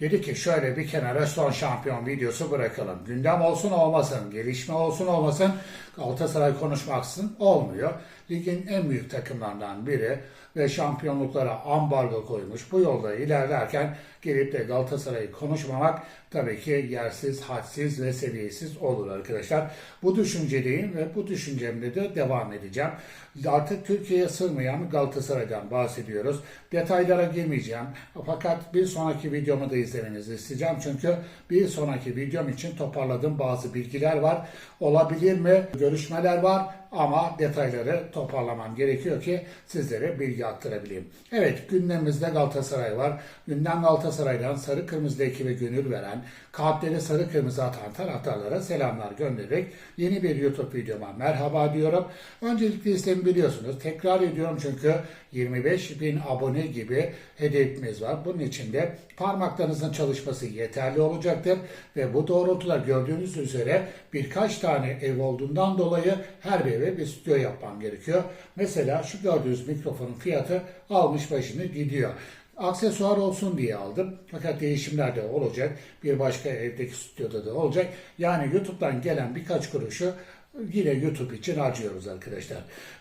Dedi ki şöyle bir kenara son şampiyon videosu bırakalım. Gündem olsun olmasın, gelişme olsun olmasın Galatasaray konuşmaksın olmuyor. Ligin en büyük takımlarından biri ve şampiyonluklara ambargo koymuş. Bu yolda ilerlerken gelip de Galatasaray'ı konuşmamak tabii ki yersiz, hadsiz ve seviyesiz olur arkadaşlar. Bu düşünceliyim ve bu düşüncemle de devam edeceğim. Artık Türkiye'ye sığmayan Galatasaray'dan bahsediyoruz. Detaylara girmeyeceğim. Fakat bir sonraki videomu da izlemenizi isteyeceğim. Çünkü bir sonraki videom için toparladığım bazı bilgiler var. Olabilir mi? Görüşmeler var ama detayları toparlamam gerekiyor ki sizlere bilgi aktarabileyim. Evet gündemimizde Galatasaray var. Gündem Galatasaray'dan sarı kırmızı ekibe gönül veren, kalpleri sarı kırmızı atan taraftarlara selamlar göndererek yeni bir YouTube videoma merhaba diyorum. Öncelikle istemi biliyorsunuz. Tekrar ediyorum çünkü 25 bin abone gibi hedefimiz var. Bunun için de parmaklarınızın çalışması yeterli olacaktır ve bu doğrultuda gördüğünüz üzere birkaç tane ev olduğundan dolayı her bir eve bir stüdyo yapmam gerekiyor. Mesela şu gördüğünüz mikrofonun fiyatı almış başını gidiyor. Aksesuar olsun diye aldım. Fakat değişimler de olacak. Bir başka evdeki stüdyoda da olacak. Yani YouTube'dan gelen birkaç kuruşu yine YouTube için harcıyoruz arkadaşlar.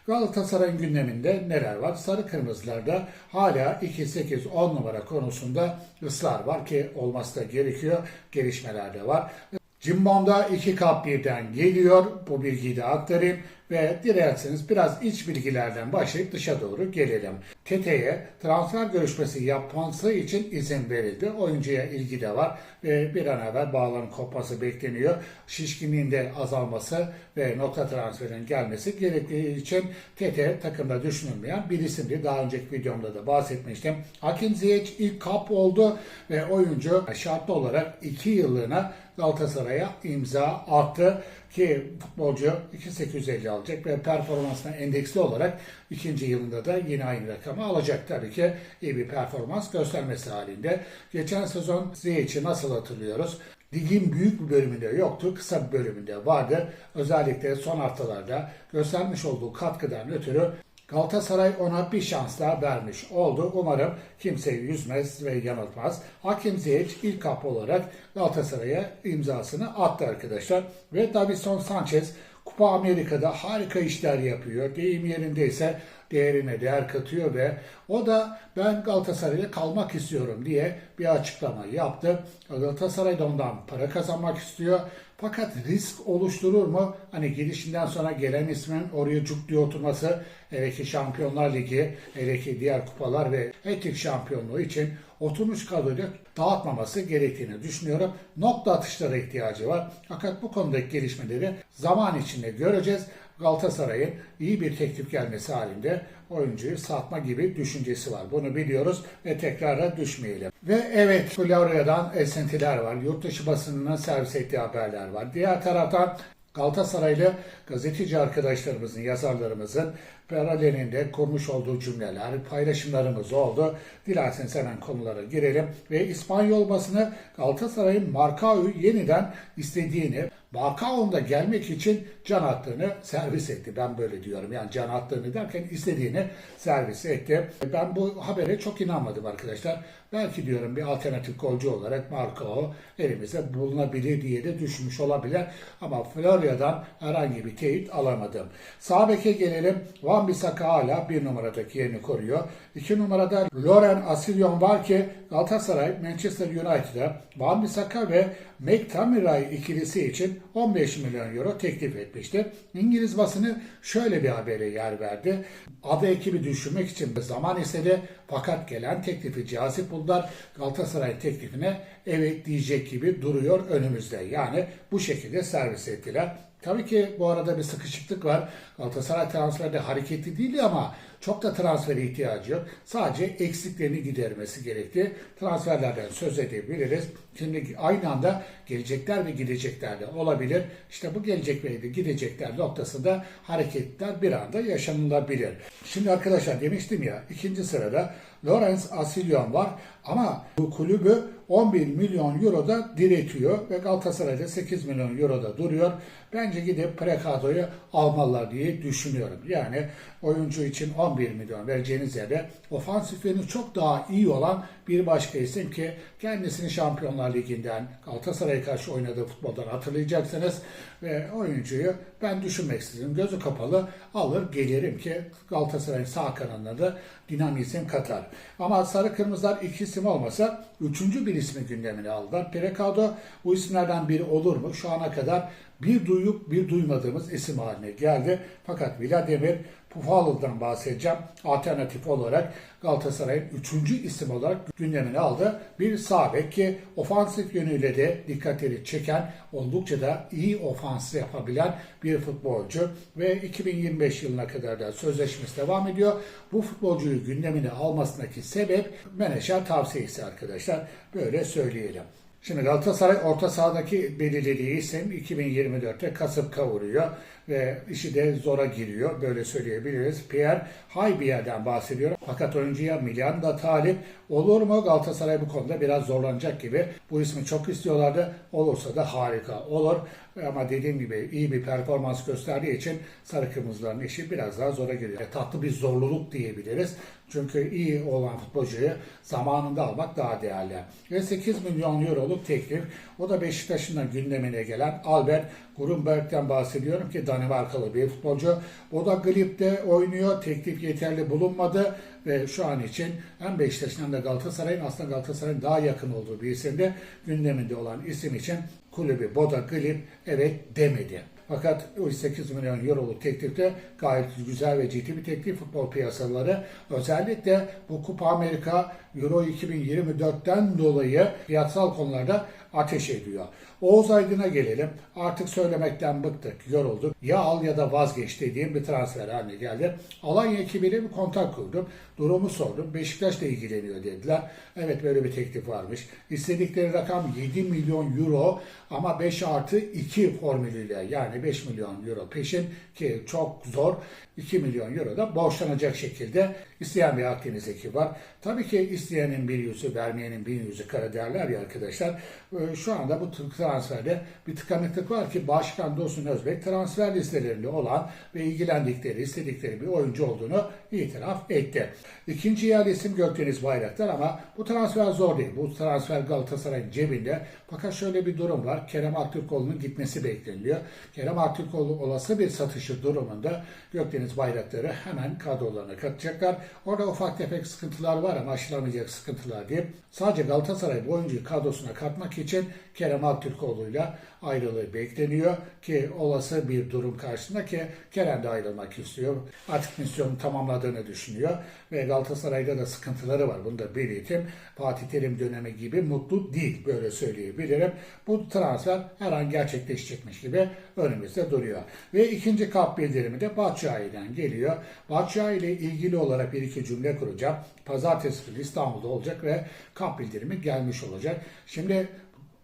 Galatasaray'ın gündeminde neler var? Sarı kırmızılarda hala 2-8-10 numara konusunda ısrar var ki olması da gerekiyor. Gelişmeler de var. Cimbom'da iki kap birden geliyor. Bu bilgiyi de aktarayım ve dilerseniz biraz iç bilgilerden başlayıp dışa doğru gelelim. Tete'ye transfer görüşmesi yapması için izin verildi. Oyuncuya ilgi de var ve bir an evvel bağların kopması bekleniyor. Şişkinliğin de azalması ve nokta transferinin gelmesi gerektiği için Tete takımda düşünülmeyen bir isimdi. Daha önceki videomda da bahsetmiştim. Hakim Ziyech ilk kap oldu ve oyuncu şartlı olarak 2 yıllığına Galatasaray'a imza attı ki futbolcu 2850 alacak ve performansına endeksli olarak ikinci yılında da yine aynı rakamı alacak. Tabii ki iyi bir performans göstermesi halinde. Geçen sezon Ziyech'i nasıl hatırlıyoruz? Ligin büyük bir bölümünde yoktu, kısa bir bölümünde vardı. Özellikle son haftalarda göstermiş olduğu katkıdan ötürü Galatasaray ona bir şans daha vermiş oldu. Umarım kimseyi yüzmez ve yanıltmaz. Hakim Ziyech ilk kapı olarak Galatasaray'a imzasını attı arkadaşlar. Ve Davison Sanchez Kupa Amerika'da harika işler yapıyor. Deyim yerindeyse değerine değer katıyor ve o da ben Galatasaray'la kalmak istiyorum diye bir açıklama yaptı. Galatasaray da ondan para kazanmak istiyor. Fakat risk oluşturur mu? Hani gelişinden sonra gelen ismin oraya cuk diye oturması, hele ki Şampiyonlar Ligi, hele ki diğer kupalar ve etik şampiyonluğu için oturmuş kadroyu dağıtmaması gerektiğini düşünüyorum. Nokta atışlara ihtiyacı var. Fakat bu konudaki gelişmeleri zaman içinde göreceğiz. Galatasaray'ın iyi bir teklif gelmesi halinde oyuncuyu satma gibi düşüncesi var. Bunu biliyoruz ve tekrara düşmeyelim. Ve evet Florya'dan esintiler var. Yurt dışı basınının servis ettiği haberler var. Diğer taraftan Galatasaraylı gazeteci arkadaşlarımızın, yazarlarımızın paralelinde kurmuş olduğu cümleler, paylaşımlarımız oldu. Dilerseniz hemen konulara girelim. Ve İspanyol basını Galatasaray'ın Marcao'yu yeniden istediğini, Marcao'nun gelmek için can attığını servis etti. Ben böyle diyorum. Yani can attığını derken istediğini servis etti. Ben bu habere çok inanmadım arkadaşlar. Belki diyorum bir alternatif golcü olarak Marcao elimize bulunabilir diye de düşünmüş olabilir. Ama Florya'dan herhangi bir teyit alamadım. Sağ beke gelelim. Van Bissaka hala bir numaradaki yerini koruyor. İki numarada Loren Asilyon var ki Galatasaray Manchester United'a Van Bissaka ve McTominay ikilisi için 15 milyon euro teklif etmişti. İngiliz basını şöyle bir habere yer verdi. Adı ekibi düşürmek için zaman istedi fakat gelen teklifi cazip buldular. Galatasaray teklifine evet diyecek gibi duruyor önümüzde. Yani bu şekilde servis ettiler. Tabii ki bu arada bir sıkışıklık var. Galatasaray transferde hareketli değil ama çok da transfere ihtiyacı yok. Sadece eksiklerini gidermesi gerekti. Transferlerden söz edebiliriz. Şimdi aynı anda gelecekler ve gidecekler de olabilir. İşte bu gelecek ve gidecekler noktasında hareketler bir anda yaşanılabilir. Şimdi arkadaşlar demiştim ya ikinci sırada Lawrence Asilyon var ama bu kulübü 11 milyon euro da diretiyor ve Galatasaray'da 8 milyon euro da duruyor. Bence gidip Prekado'yu almalılar diye düşünüyorum. Yani oyuncu için 11 11 milyon vereceğiniz yerde ofansif yönü çok daha iyi olan bir başka isim ki kendisini Şampiyonlar Ligi'nden Galatasaray'a karşı oynadığı futboldan hatırlayacaksınız ve oyuncuyu ben düşünmeksizin gözü kapalı alır gelirim ki Galatasaray'ın sağ kanalına da dinamizm katar. Ama Sarı Kırmızılar iki isim olmasa üçüncü bir ismi gündemine aldılar. Perekado bu isimlerden biri olur mu? Şu ana kadar bir duyup bir duymadığımız isim haline geldi. Fakat Vladimir Pufalov'dan bahsedeceğim. Alternatif olarak Galatasaray'ın üçüncü isim olarak gündemine aldı. Bir sağ bek ki ofansif yönüyle de dikkatleri çeken oldukça da iyi ofans yapabilen bir futbolcu ve 2025 yılına kadar da sözleşmesi devam ediyor. Bu futbolcuyu gündemine almasındaki sebep menajer tavsiyesi arkadaşlar. Böyle söyleyelim. Şimdi Galatasaray orta sahadaki belirlediği isim 2024'te kasıp kavuruyor ve işi de zora giriyor. Böyle söyleyebiliriz. Pierre Haybier'den bahsediyorum. Fakat oyuncuya Milan da talip. Olur mu? Galatasaray bu konuda biraz zorlanacak gibi. Bu ismi çok istiyorlardı. Olursa da harika olur. Ama dediğim gibi iyi bir performans gösterdiği için Sarı Kırmızıların işi biraz daha zora giriyor. E, tatlı bir zorluluk diyebiliriz. Çünkü iyi olan futbolcuyu zamanında almak daha değerli. Ve 8 milyon euroluk teklif. O da Beşiktaş'ın da gündemine gelen Albert Grunberg'den bahsediyorum ki Danimarkalı bir futbolcu. O da Glip'te oynuyor. Teklif yeterli bulunmadı ve şu an için hem Beşiktaş'ın hem de Galatasaray'ın aslında Galatasaray'ın daha yakın olduğu bir isimde gündeminde olan isim için kulübü Boda Glip evet demedi. Fakat o 8 milyon euroluk teklifte gayet güzel ve ciddi bir teklif futbol piyasaları. Özellikle bu Kupa Amerika Euro 2024'ten dolayı fiyatsal konularda ateş ediyor. Oğuz Aydın'a gelelim. Artık söylemekten bıktık, yorulduk. Ya al ya da vazgeç dediğim bir transfer haline geldi. Alanya ekibiyle bir kontak kurdum. Durumu sordum. Beşiktaş'la ilgileniyor dediler. Evet böyle bir teklif varmış. İstedikleri rakam 7 milyon euro ama 5 artı 2 formülüyle yani 5 milyon euro peşin ki çok zor. 2 milyon euro da borçlanacak şekilde isteyen bir Akdeniz ekibi var. Tabii ki isteyenin bir yüzü, vermeyenin bin yüzü kara derler ya arkadaşlar. Ee, Şu anda bu transferde bir tıkanıklık var ki Başkan Dursun Özbek transfer listelerinde olan ve ilgilendikleri, istedikleri bir oyuncu olduğunu itiraf etti. İkinci yer isim Gökdeniz Bayraktar ama bu transfer zor değil. Bu transfer Galatasaray'ın cebinde. Fakat şöyle bir durum var. Kerem Aktürkoğlu'nun gitmesi bekleniyor. Kerem Aktürkoğlu olası bir satışı durumunda Gökdeniz Bayraktar'ı hemen kadrolarına katacaklar. Orada ufak tefek sıkıntılar var ama aşılamayacak sıkıntılar değil. Sadece Galatasaray bu oyuncuyu kadrosuna katmak için Kerem Aktürkoğlu'yla ayrılığı bekleniyor ki olası bir durum karşısında ki Kerem de ayrılmak istiyor. Artık misyonu tamamladığını düşünüyor ve Galatasaray'da da sıkıntıları var. Bunu da belirteyim. Fatih Terim dönemi gibi mutlu değil böyle söyleyebilirim. Bu transfer her an gerçekleşecekmiş gibi önümüzde duruyor. Ve ikinci kap bildirimi de Batshuayi'den geliyor. Batshuayi ile ilgili olarak bir iki cümle kuracağım. Pazartesi günü İstanbul'da olacak ve kap bildirimi gelmiş olacak. Şimdi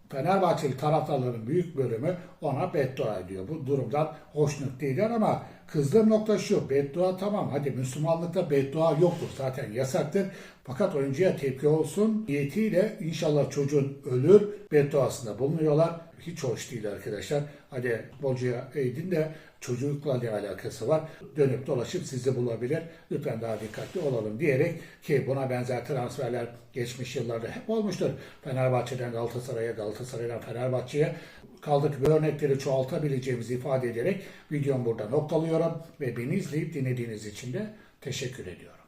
Fenerbahçeli taraftarların büyük bölümü ona beddua ediyor. Bu durumdan hoşnut değiller ama kızdığım nokta şu. Beddua tamam hadi Müslümanlıkta beddua yoktur. Zaten yasaktır. Fakat oyuncuya tepki olsun niyetiyle inşallah çocuğun ölür bedduasında bulunuyorlar. Hiç hoş değil arkadaşlar. Hadi futbolcuya eğdin de çocukla ne alakası var? Dönüp dolaşıp sizi bulabilir. Lütfen daha dikkatli olalım diyerek ki buna benzer transferler geçmiş yıllarda hep olmuştur. Fenerbahçe'den Galatasaray'a, Galatasaray'dan Fenerbahçe'ye kaldık ve örnekleri çoğaltabileceğimizi ifade ederek videomu burada noktalıyorum ve beni izleyip dinlediğiniz için de teşekkür ediyorum.